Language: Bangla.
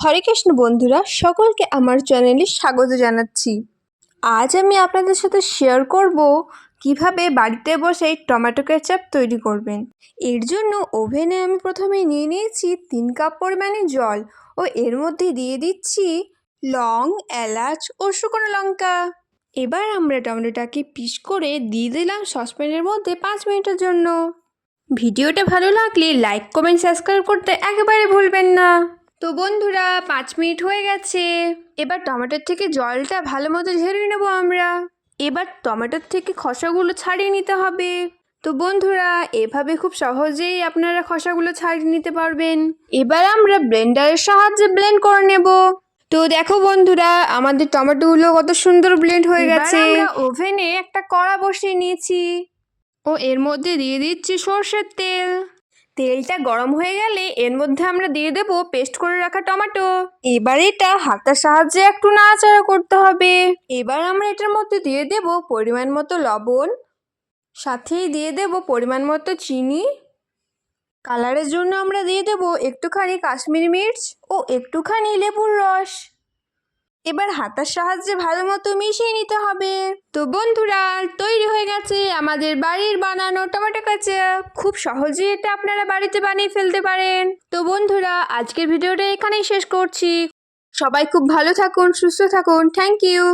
হরে কৃষ্ণ বন্ধুরা, সকলকে আমার চ্যানেলে স্বাগত জানাচ্ছি। আজ আমি আপনাদের সাথে শেয়ার করব কীভাবে বাড়িতে বসে টমেটো কেচাপ তৈরি করবেন। এর জন্য ওভেনে আমি প্রথমে নিয়ে নিয়েছি তিন কাপ পরিমাণে জল ও এর মধ্যে দিয়ে দিচ্ছি লং, এলাচ ও শুকনো লঙ্কা। এবার আমরা টমেটোটাকে পিস করে দিয়ে দিলাম সসপ্যানের মধ্যে পাঁচ মিনিটের জন্য। ভিডিওটা ভালো লাগলে লাইক কমেন্ট সাবস্ক্রাইব করতে একেবারে ভুলবেন না। তো বন্ধুরা পাঁচ মিনিট হয়ে গেছে। এবার টমেটোর থেকে জলটা ভালো মতো ঝেড়ে নেব আমরা। এবার টমেটোর থেকে খসাগুলো ছাড়িয়ে নিতে হবে। তো বন্ধুরা এভাবে খুব সহজেই আপনারা খসাগুলো ছাড়িয়ে নিতে পারবেন। এবার আমরা ব্লেন্ডারের সাহায্যে ব্লেন্ড করে নেব। তো দেখো বন্ধুরা আমাদের টমেটোগুলো কত সুন্দর ব্লেন্ড হয়ে গেছে। ওভেনে একটা কড়া বসিয়ে নিয়েছি। ও এর মধ্যে দিয়ে দিচ্ছি সর্ষের তেল। তেলটা গরম হয়ে গেলে এর মধ্যে আমরা দিয়ে দেবো পেস্ট করে রাখা টমেটো। এবার এটা হাতের সাহায্যে একটু নাড়াচাড়া করতে হবে। এবার আমরা এটার মধ্যে দিয়ে দেব পরিমাণ মতো লবণ সাথেই দিয়ে দেব পরিমাণ মতো চিনি। কালারের জন্য আমরা দিয়ে দেব একটুখানি কাশ্মীরি মির্চ ও একটুখানি লেবুর রস। এবার হাতার সাহায্যে ভালো মতো মিশিয়ে নিতে হবে। তো বন্ধুরা, তৈরি হয়ে গেছে আমাদের বাড়ির বানানো টমেটো কেচাপ। খুব সহজেই এটা আপনারা বাড়িতে বানিয়ে ফেলতে পারেন। তো বন্ধুরা, আজকের ভিডিওটা এখানেই শেষ করছি। সবাই খুব ভালো থাকুন, সুস্থ থাকুন। Thank you